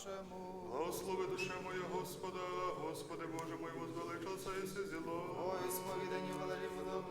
нашому. Благослови душе моя Господа, Господи Боже мой, возвеличился і зіло.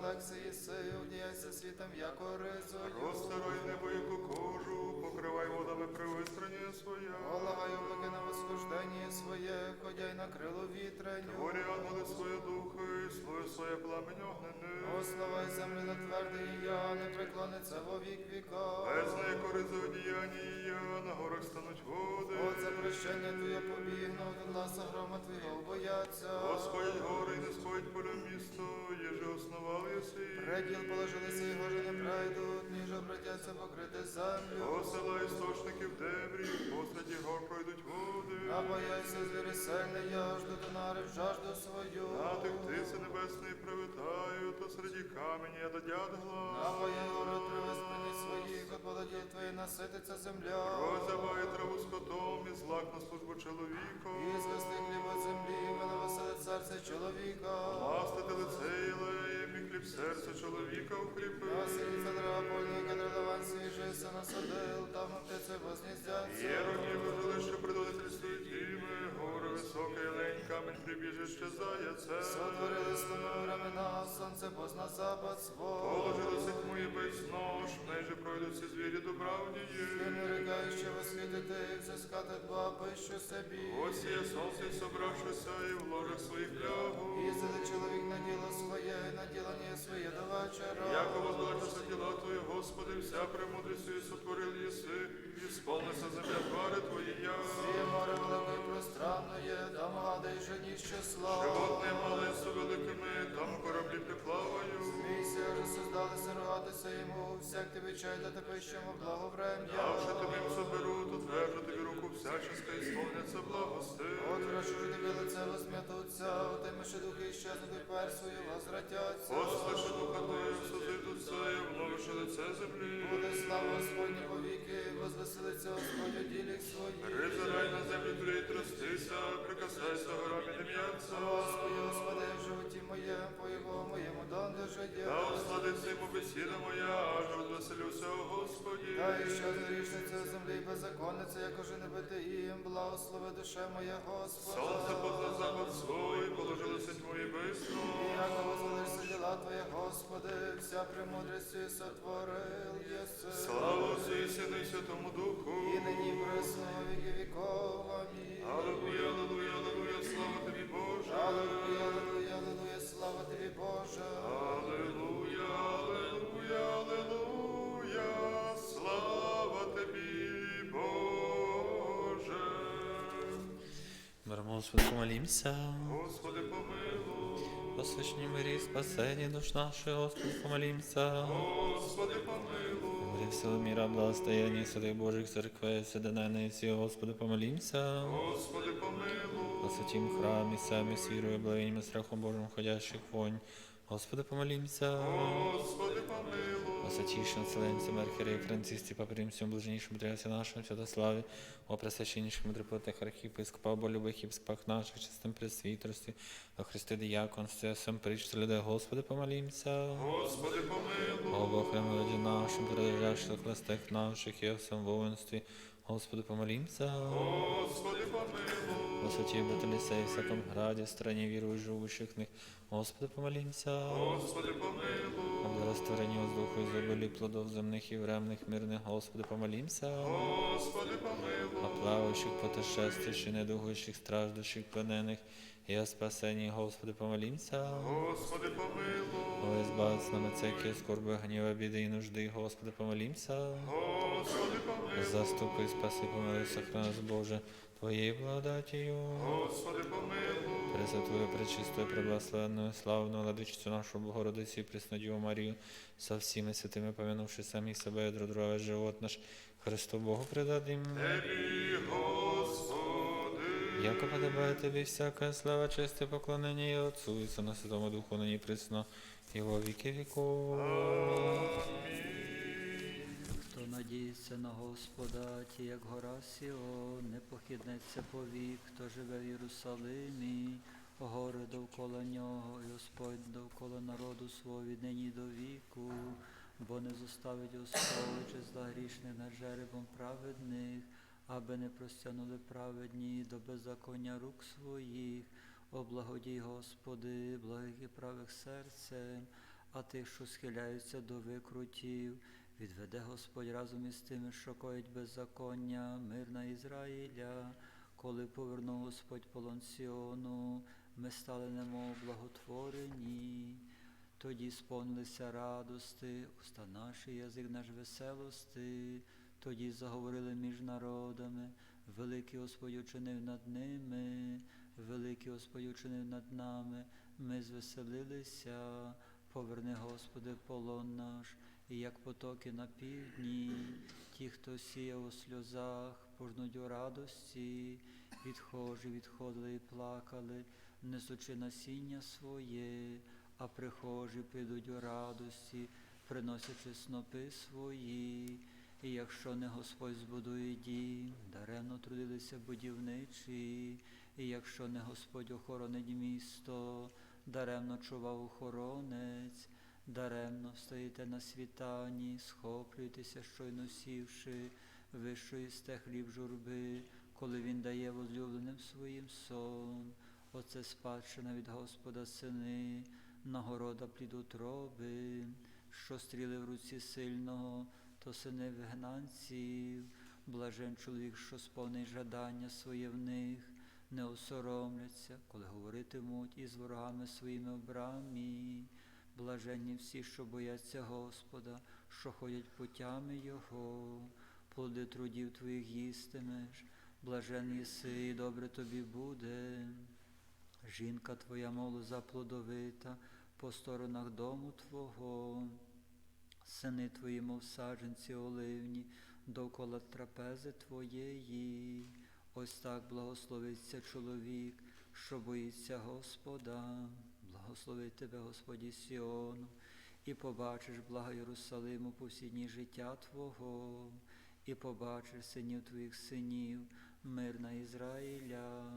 Водоплекси єси, одіяйся світом, яко ризою. Розтирай небо, яку кожу, покривай водами привистрання своє. Полагай облаки на восхождення своє, ходяй на крилу вітреню. Творі ангели своє духи, слою своє пламень огнене. Ославай землі на твердий я, не преклониться во вік віка. Без неї коризи одіяння я, на горах стануть води. За прощення Твоє побігну, до гласа грома Твого бояться. Господь гори не сходить поля місто, єже основав єси. Преділ положилися і же не пройдут, ніж обратяться покрыты землю. Осела істочників дебрі, посреди гор пройдуть води. Напаяйся звіри сильний, я жду в жажду свою. На тих птиці небесної привітаю, то середі камені я дадят глас. Напаяй гори триви спини своїх, от володіл твої насититься земля. Розявай траву скотом і злак на службу чоловіка. І звести хліб от землі, мене веселить серце чоловіка. Ластити лице і леєм, і хліб серця чоловіка укріпи. Насиліться дрова польника, дрелеван свіжий, насадил, там птиці возніздяться. Єроні вижили, що предводительствують іми, і лень, камінь прибіжище заяце. Сотворили слону времена, сонце позна запад свой. Положилися тьму і без нож, межі пройдуть всі звірі добравдії. Ти рекай, що восхитити, взискати два пищу собі. Ось є сонце, і собравшися, і в ложах своїх лягу. Їздили чоловік на діло своє, на ділання своє до вечора. Яко возблагося діла Твої, Господи, вся премудрістю і сотворил єси, і сповнися рогатися йому, всяк тобі чай дати пищому благоврем'я. Давши тобі соберу, то твержу тобі руку всяческа і сповняться благости. От хорошо ж тобі лице возм'ятуться, отимеши духи щезнути пер свою возвратяться. Послиши духа Твою, созидуться, і обновиши лице землі. Буде слава Господня повіки, возвеселиться Господь у ділі своїх. Призирай на землю Твою, і трястися, прикасайся горами не м'яться. Господи, Господи, в животі моє, по його моєму донде Та життя. осладиться йому бесіда моя, аж розвеселюся, Господі. Та і що грішниця землі і беззаконниця, як уже не бити їм, благослови душе моя Господа. Сонце позна запад свой, положилося твої висно. Як возвелишся діла Твоє, Господи, вся премудрістю сотворил єси. Слава Отцю і Сину і Святому Духу. І нині пресно віки віков. Амінь. Аллилуйя, аллилуйя, аллилуйя, слава тобі, Боже. Аллилуйя, аллилуйя, аллилуйя, слава тобі, Боже. Аллилуйя, аллилуйя, аллилуйя, слава тобі, Боже. Миром Господи, помолимся. Господи, помилуй. По священній мирі спасення душ наших, Господи, помолимся. Господи, помилуй. Мири всього міра, благостояння святих Божих церквей, і всі, Господи, помолимся. Господи, помилуй. По святім храмі, самі з вірою, благовінням і страхом Божим ходящих вонь. Господи, помолимся. Господи, помилуй. О святейшем Вселенцем Архиерея Франциске, Папе Римском, блаженнейшем Патриарсе нашем, Святославе, о пресвященнейшем митрополитах архиепископа, о любых епископах наших, чистом пресвитерстве, о Христе диаконстве, о всем причте людей, Господи, помолимся. Господи, помилуй. О Бог народе нашем, прилежащих властях наших и о всем воинстве, Господи, помолимся. Господи, помилуй О святей Баталисе и всяком граде, стране верующих, живущих в них, Господи, помолимся. Господи, помилуй. О благорастворении воздуха, изобилии плодов земных и времных, мирных, Господи, помолимся. Господи, помилуй. О плавающих, путешествующих, недугующих, страждущих, плененных, и о спасении, Господи, помолимся. Господи, помилуй. О, избавиться нам от всякие скорби, гнева, беды и нужды, Господи, помолимся. Господи, помилуй. Заступи, спаси, помилуй, сохрани нас, Боже, Твоєю благодатію. Господи, помилуй. Пресвятую, пречистую, преблагословенную, славную владичицю нашу Богородицю і Преснодіву Марію, со всіми святими, помянувши самих себе і друг друга, живот наш, Христу Богу предадим. Тебі, Господи. Яко подобає тобі всяка слава, честь і поклонення і Отцу, і Сину Святому Духу, нині присно, і во віки віков. Хто надіється на Господа, ті, як гора Сіон, не похіднеться повік, хто живе в Єрусалимі, гори довкола нього, і Господь довкола народу свого від нині до віку, бо не зоставить Господь числа грішних над жеребом праведних, аби не простягнули праведні до беззаконня рук своїх. О благодій, Господи, благих і правих серцем, а тих, що схиляються до викрутів, відведе Господь разом із тими, що коять беззаконня, мир на Ізраїля. Коли повернув Господь полон Сіону, ми стали немов благотворені. Тоді сповнилися радости, уста наші, язик наш веселости, тоді заговорили між народами, великий Господь учинив над ними, великий Господь учинив над нами, ми звеселилися, поверни, Господи, полон наш, і як потоки на півдні, ті, хто сіяв у сльозах, пожнуть у радості, відхожі відходили і плакали, несучи насіння своє, а прихожі підуть у радості, приносячи снопи свої. І якщо не Господь збудує дім, даремно трудилися будівничі, і якщо не Господь охоронить місто, даремно чував охоронець, даремно стоїте на світанні, схоплюєтеся, щойно сівши, вищуєсте хліб журби, коли він дає возлюбленим своїм сон. Оце спадщина від Господа сини, нагорода плід утроби, що стріли в руці сильного, то сини вигнанців, блажен чоловік, що сповнить жадання своє в них, не осоромляться, коли говоритимуть із ворогами своїми в брамі. Блаженні всі, що бояться Господа, що ходять путями Його, плоди трудів твоїх їстимеш, блажен єси, і добре тобі буде. Жінка твоя молоза плодовита по сторонах дому Твого, сини твої, мов саджанці оливні, довкола трапези твоєї. Ось так благословиться чоловік, що боїться Господа. Благослови тебе, Господі Сіону, і побачиш блага Єрусалиму по всі дні життя Твого, і побачиш синів твоїх синів, мир на Ізраїля.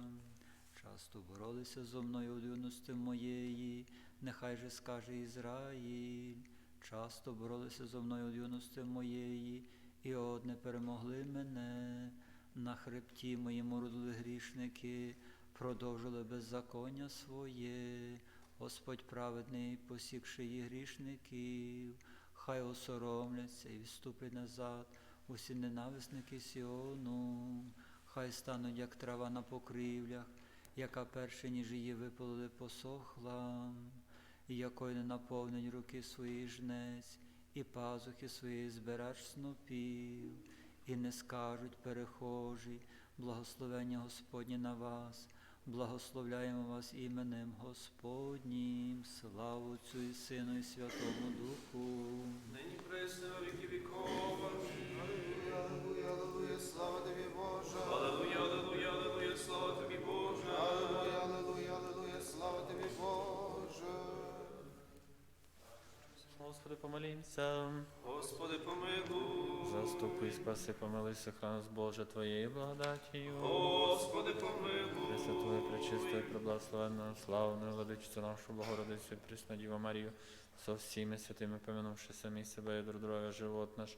Часто боролися зо мною у юності моєї, нехай же скаже Ізраїль. Часто боролися зо мною у юності моєї, і одне перемогли мене. На хребті моєму родили грішники, продовжили беззаконня своє. Господь праведний, посікши її грішників, хай осоромляться і відступлять назад усі ненависники Сіону, хай стануть, як трава на покрівлях, яка перше, ніж її випалили, посохла, і якою не наповнить руки свої жнець, і пазухи свої збирач снопів, і не скажуть перехожі, благословення Господнє на вас. Благословляємо вас іменем Господнім, славу Отцю і Сину і Святому Духу. Нині пресне во віки віков. Аллилуйя, аллилуйя, аллилуйя, слава тобі, Боже. Алелуя, алелуя, алелуя, слава тобі, Боже. Аллилуйя, аллилуйя, аллилуйя, слава тобі, Боже. Господи, помолімся. Господи, помилуй. Заступи, спаси, помилуй, сохрани нас, Боже, Твоєю благодатію. Господи, помилуй. Пресвятую, пречистою, преблагословенною, славною владичцю нашу Богородицю, Пресну Діву Марію, со всіми святими, помянувши самі себе і друг друга, живот наш,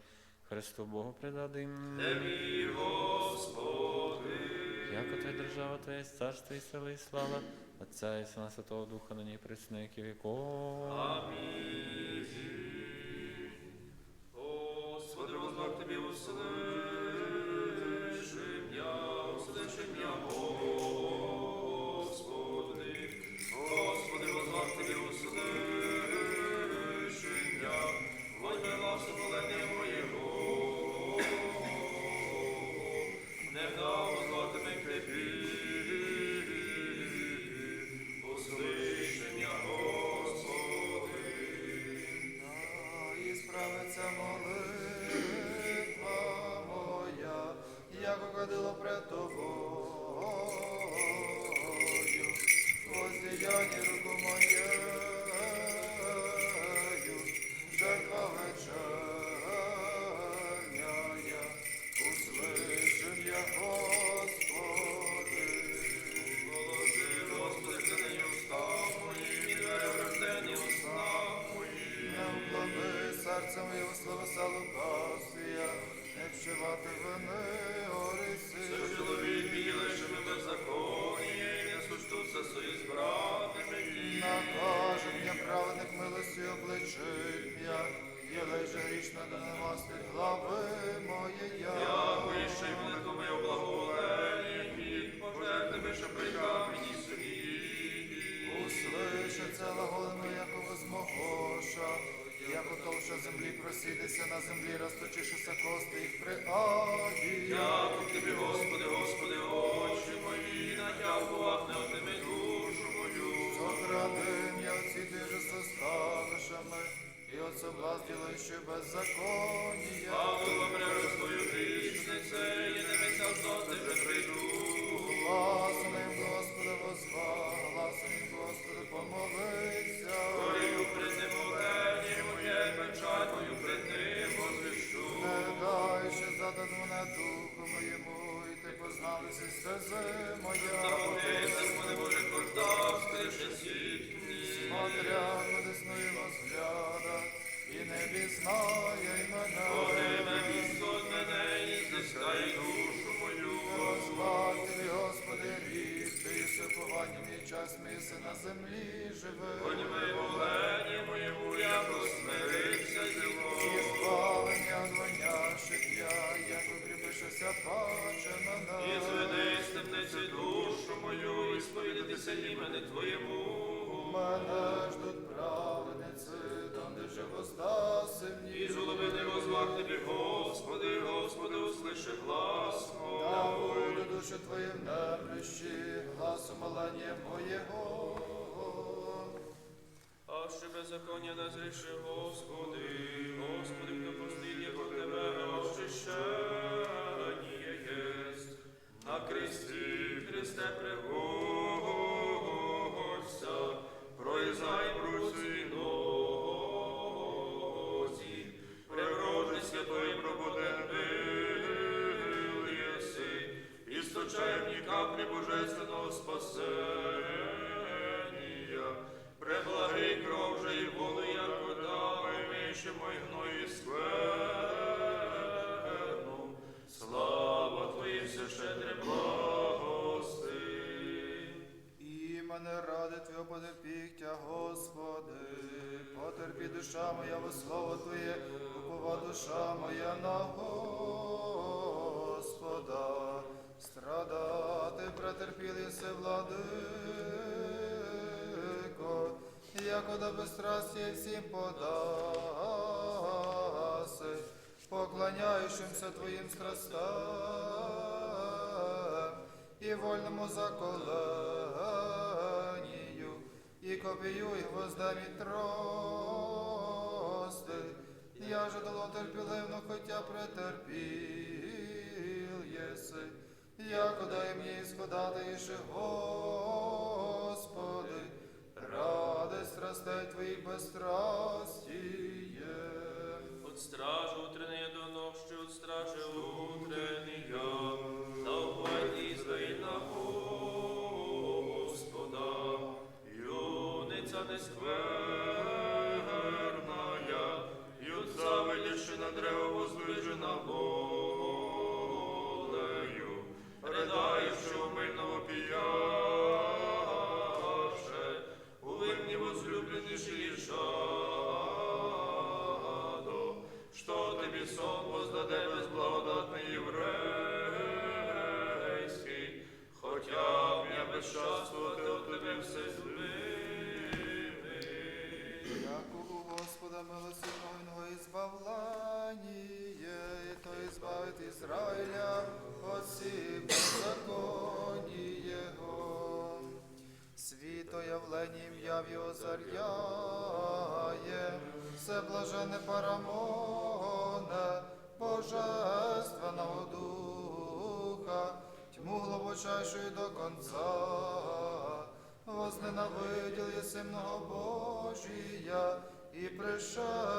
Христу Богу предадим. Тебі, Господи. Яко Твоя держава, Твоє царство і сила і слава, Отця і Сина Святого Духа, нині і присно, які віков. Амінь. услышим я, услышим я, Господи. Господи, вознак Тобі услышим я, возьми глазу обличить м'я, єлей же грішно до немасти глави моєї. Дякую, що й великому і благоволенні, пожертви, що прийняв мені світ. Услышиться лагодами, яко возмогоша, яко товша землі просідеться на землі, розточишися кости їх при аді. Дякую тобі, Господи, Господи, очі мої, натягував не отими душу мою. Сохраним я оці диже составишами, і от соблазділо ще беззаконія. Павло мрежу свою грішнице, і не зоти вже прийду. Гласом Господа возва, гласом Господа помолиться. Горію пред ним олені, моє печать мою пред ним возвіщу. Не дай ще задад мене духу моєму, і ти позналися стези моя. Смотря подесною возгляда, і не пізнає й мене. Від мене, і зискай душу мою. Тобі, Господи, рід, ти єси повання мій час міси на землі живе. Подьми волені моєму, я посмирився зіло. І збавлення від я, як укріпишеся паче мене. І зведи з темниці душу мою, і сповідатися імени Твоєму. Мене ждуть праведниці, там де же воздаси І мені. з голови возвах тобі, Господи, Господи, услиши глас мой. Я буду душу твоїм немлющі, гласу молення моєго. А ще беззаконня не зріши, Господи, Господи, хто постиг його тебе, очищення Твого потерпіхтя, Господи, потерпі душа моя во слово Твоє, упова душа моя на Господа, страдати претерпіли се владико, яко до безстрастя всім подаси, поклоняючимся Твоїм страстам і вольному заколенню, і копію, гвоздам і трости. Я же дало терпіливно, хотя претерпіл єси, яко дай мені складати іще, Господи, ради страстей Твоїх безстрастіє. От стражи утренние до ночи, от стражи утренние, давай нескверная, ют завидяши на древо воздвижена волею, придаючи мильного пияше, Ізраїля от всіх беззаконні Його. Світо явленням яв його заряє, все блажене парамоне, Божественного Духа, тьму глибочайшую до конца. Возненавидел єси многобожія, і пришел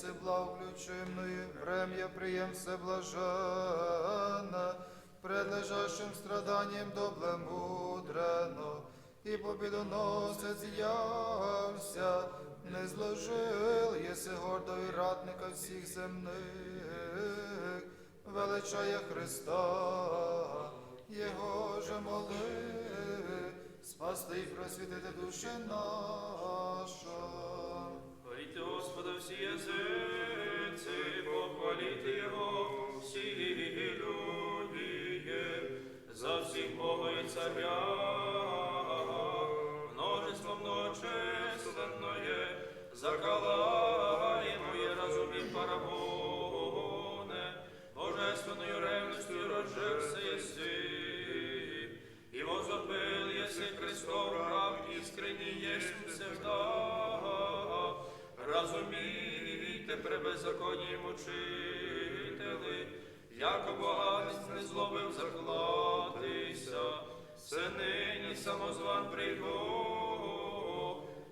єси благоключимною, врем'я приєм все блаженне, предлежащим страданням добле мудрено, і побідоносець явся, не зложил єси гордо і ратника всіх земних, величає Христа, Його же моли, спасти і просвітити душі наша. Господа всі язиці, похвалите Його всі люди, за всіх Бога і Царя, множество многочисленное, заколаємо є разум парабоне, божественною ревностью розжився єси, і возопил єси Христов раб іскренній єсмь всегда, Разумійте, при беззаконні мучителі, яко поганець не зловив закладися, все нині самозван прийду,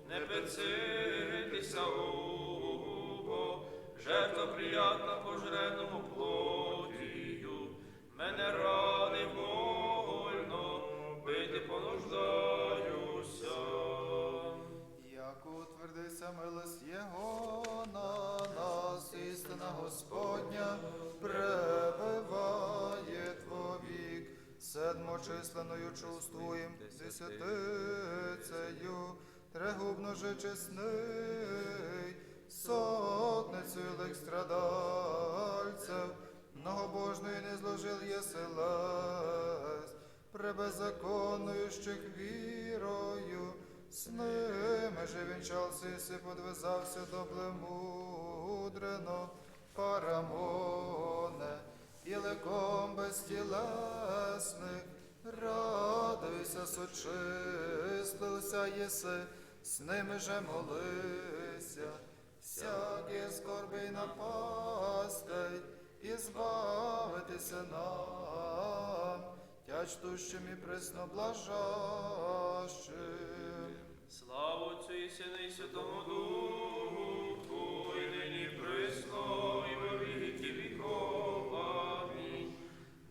не пецитися убо, жертва приятна пожреному плотію, мене рани вольно, бити понуждаюся. Як утвердися нас, істина Господня, пребиває Твовік, седмочисленою чувствуєм десятицею, трегубно же чесний, сотницею лих страдальцев, многобожною не зложив єселес, пребеззаконуючих вірою, з ними же вінчався і подвизався до блемудрено, парамоне, і леком безтілесних, радуйся, сочистився єси, з ними же молися, всякі скорби й напасти, і збавитися нам, тяч тущим і присно блажащим. Слава Отцю і Сину і Святому Духу, присно, і во.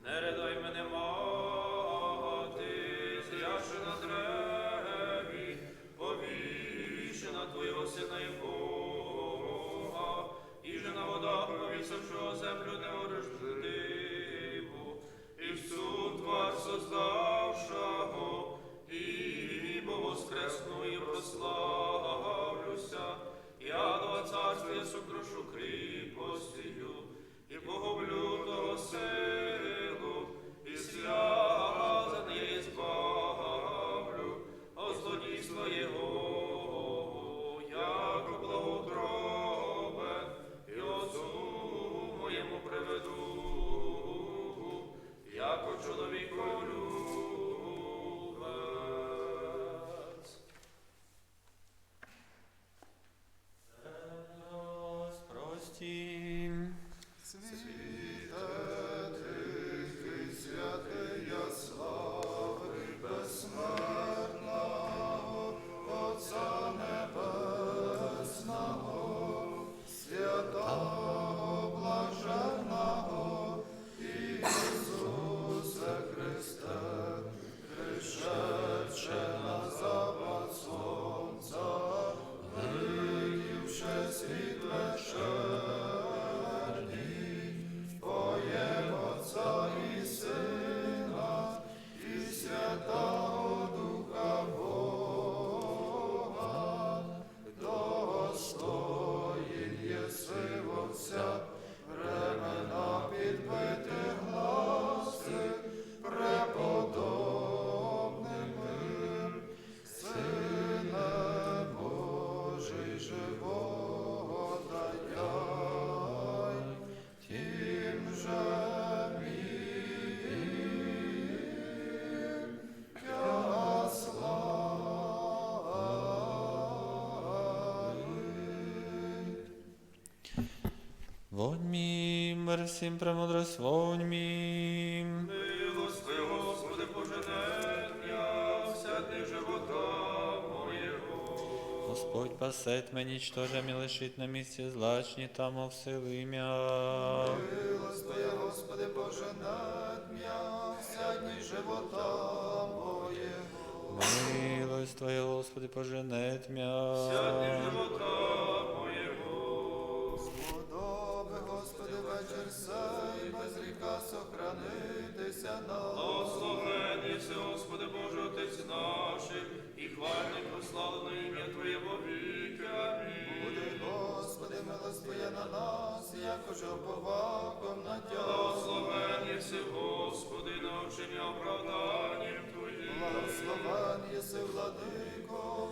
Не редай мене мати, зряши на древі, повішена Твого Сина і Бога, і же на водах повісившого землю неворождиву, і всю твар создавшого, Вонь мім, мир всім премудрость, вонь мім. Милости, Господи, поженення, вся дни живота моєго. Господь пасет мені, нічтоже мі лишить на місці злачні, там овсили ім'я. Милость Твоя, Господи, Боже, надм'я, вся дні живота моєго. Милость Твоя, Господи, пожене тьмя. Вся дни живота моєго. Христа і без ріка сохранитися на, Благословенися, Господи Боже, Отець наші, і хвальне прославлено ім'я Твоє вовіки. Амінь. Буде, Господи, милостивя на нас, як уже поваком на тя. Благословенися, Господи, навчення оправданням Твоїм. Благословен єси, владико.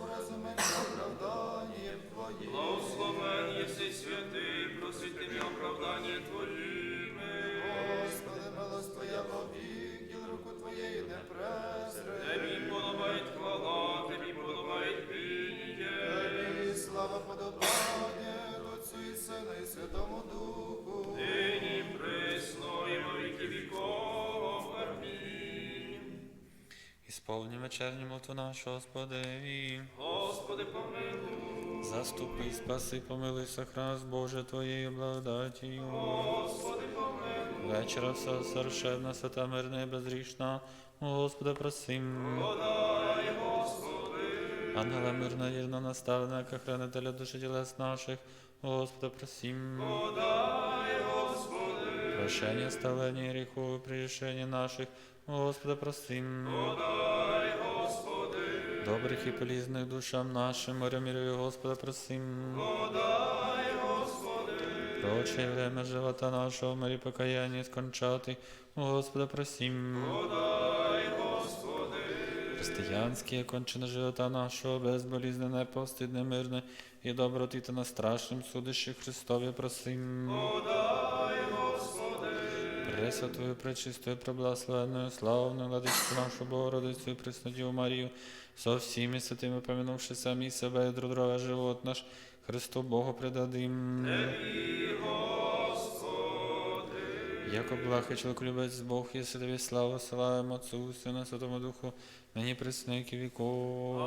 Ісповні вечерню молитву нашу, Господеві. Господи, помилуй. Заступи, спаси, помилуй, сохрани Боже Твоєю благодатію. Господи, помилуй. Вечора вся совершенна, свята, мирна і безрішна. У Господа просим. Подай, Господи. Ангела мирна, вірно наставлена, як хранителя душі тілес наших. У Господа просим. Подай, Господи. Прощення, ставлення гріху, прирішення наших. У Господа просим. Подай, Господи. Добрих і полізних душам нашим, моря мірові, Господа просим. Подай, Господи. Проче время живота нашого, мирі покаяння скончати. У Господа просим. Подай, Господи. Християнське кончене живота нашого, безболізнене, постидне, мирне і доброти та на страшним судищі Христові просим. Подай. Пресвятою, пречистою, преблагословенною, славною, владичку нашу Богородицю і Преснодіву Марію, со всіми святими помянувши самі себе і друг друга живот наш, Христу Богу предадим. Яко благ і чоловіколюбець Бог, і тобі славу, славимо Отцу, Сину, Святому Духу, нині присники віков.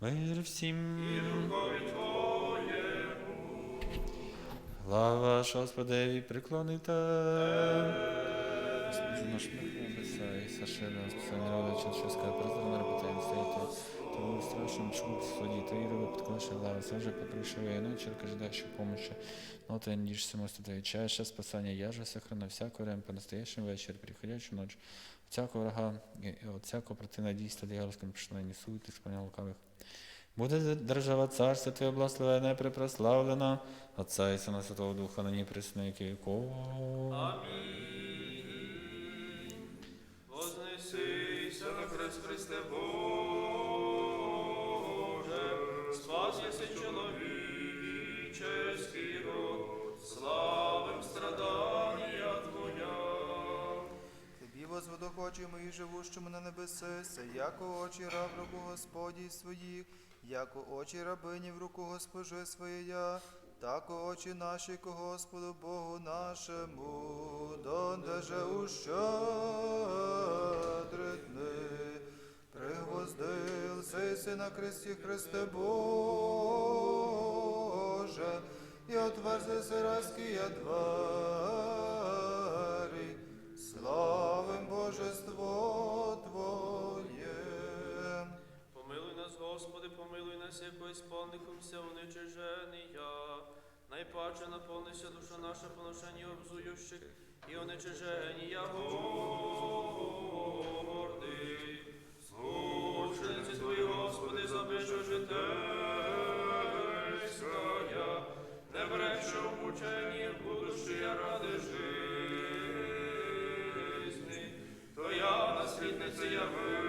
Мир всім. Глава ваша, Господеві, приклоните. Наш небеса і сашина, спасання рода, чоловіческа, презерна репутація, стоїте. Тому страшном чуб суді, то і робить підклоше глава, це вже попришиває, ну, черка ждащу помощи. Ну, ты надеешься, мой твоей чаще спасания, я же сохрану всякое время по настоящему вечер, приходящую ночь. Всякого врага от всякого противного действия дьявольского пришло не сует, исполнял лукавых. Буде держава царство Твоє благословенне, припрославлена, Отца і Сина Святого Духа, нині віков. Амінь. Хочемо і живущому на небеси, яко очі раб руку Господій своїх, яко очі рабині в руку госпожи своєя, тако очі наші ко Господу Богу нашому, донде же ущедритни, пригвоздил сей си на кресті Христе Боже, і отверзи сиразькі двері, славим помилуй нас, яко ісполнихомся уничиження. Найпаче наповнися душа наша поношення обзуючих і уничиження горди. Слушниці Твої, Господи, забишу житейська, не брешу в мученні, будущі я ради жизни. Твоя наслідниця явишася,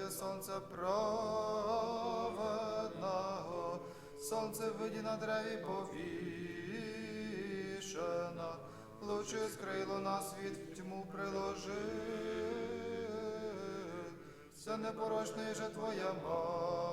Господи, гдаття праведного, сонце виді на древі повішена, лучи скрило на світ в тьму приложи. Все непорочний же твоя мати,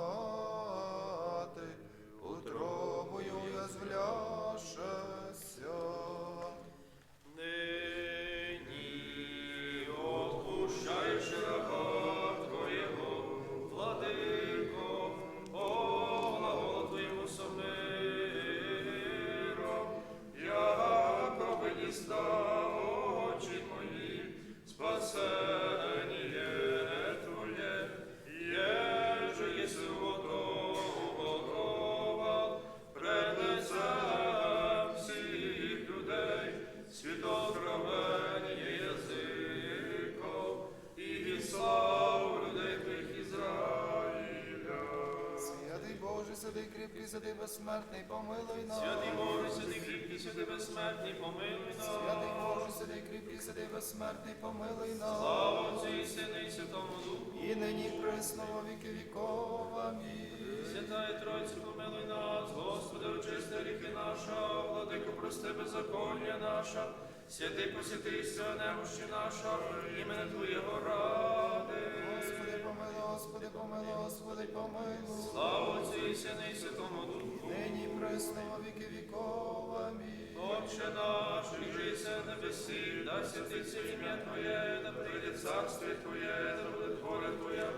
безсмертний, помилуй нас. Святий Боже, святий кріпкий, святий безсмертний, помилуй нас. Святий Боже, святий кріпкий, святий безсмертний, помилуй нас. Слава Отцю і Сину і Святому Духу. І нині присно во віки віков. Амінь. Святая Тройця, помилуй нас, Господи, очисти гріхи наша, владико, прости беззаконня наша, святий посвятий все немощі наша, імени Твоєго ради. Господи, помилуй, Господи, помилуй, Господи, помилуй. Слава Отцю і Сину і Святому Духу. Нині присно во віки віков. Отче наш, жиється на небесі, да святиться ім'я Твоє, да прийде царство Твоє, да буде воля Твоя,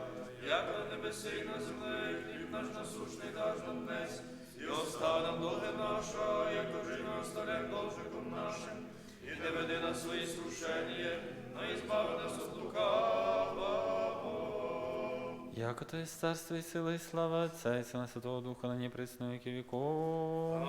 як на небесі і на землі, хліб наш насущний даш нам днес, і оста нам долги наша, як тоже ми оставляємо должником нашим, і не веди нас в свої слушання, но і збави нас от лукавого. Яко то є царство і сила, і слава Отця, і Сина Святого Духа, нині присно віки віков.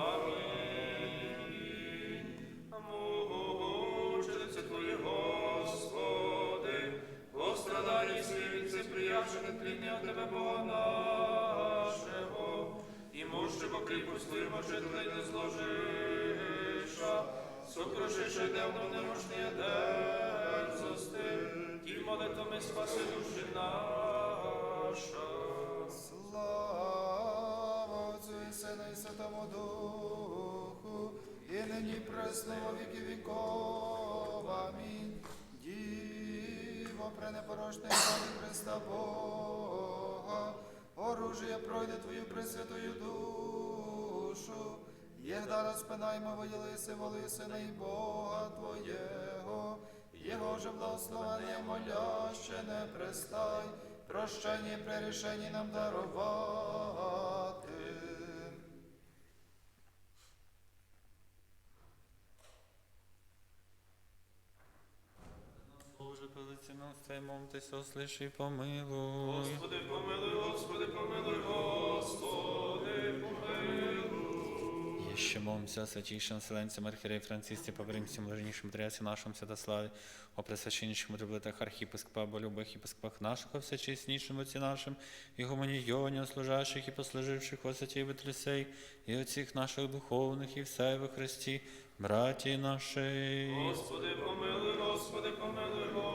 Мученице Твої, Господи, пострадай світ, це приявши нетління от Тебе, Бога нашого, і мужче по кріпость Твою мочителей не зложиша, сокрушиша дневно немощні дерзости, ті молитвами спаси душі наша. Слава Отцю і Сину і Святому Духу, і нині присно во віки віков. Амінь. Діво, пренепорочний Боже Христа Бога, оружие пройде Твою пресвятую душу, єгда розпинаймо воєлиси, волиси на і Бога Твоєго, Його же благословення моляще не пристай, прощення і прирішення нам дарувати. Боже, по лиці нам стоїмо, ти все слыши і помилуй. Господи, помилуй, Господи, помилуй, молимся святейшем Вселенцем Архиерее Франциске, по всем блаженнейшим Триасе нашем Святославе, о пресвященнейшем Митрополитах Архиепископа, о любых епископах наших, о всечестнейшем Отце нашем, и гуманионе, о служащих и послуживших во святей Бетлесей, и от всех наших духовных, и все во Христе, братья наши. Господи, помилуй, Господи, помилуй, Господи,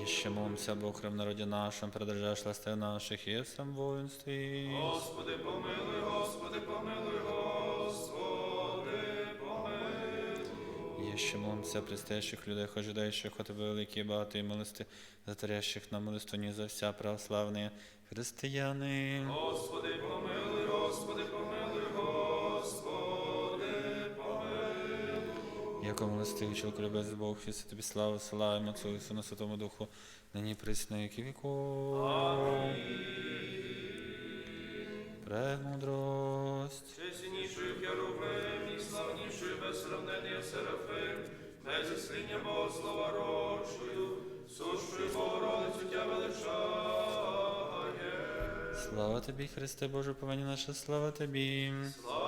Еще молимся об охрам народе нашем, продолжаешь властей наших, и в сам воинстве. Господи, помилуй, Господи, помилуй, Господи, помилуй. Еще молимся о предстоящих людях, ожидающих от Тебе великие богатые милости, затворящих на милостыню за вся православные христианы. Господи, помилуй, Господи, помилуй, Яко милостивий чоловік любець Бог, і тобі славу, славимо Отцу і Сину Святому Духу, нині присно віки віков. Премудрость. Чесінішою Херувим і славнішою без сравнення Серафим, без ісління Богослова рочою, сущою Богородицю Тя величає. Слава тобі, Христе Боже, повинні наша слава тобі. Слава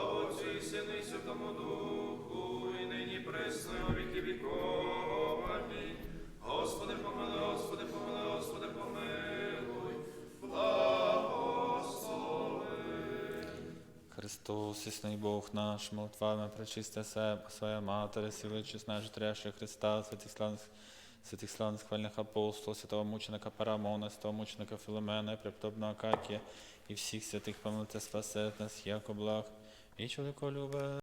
Христос, існий Бог наш, молитвами пречисти себе, своя матері, сили чесна житряща Христа, святих славних, святих славних хвальних апостол, святого мученика Парамона, святого мученика Філомена, преподобного Акакія, і всіх святих помилуйте спасет нас, як благ, і чоловіко любе.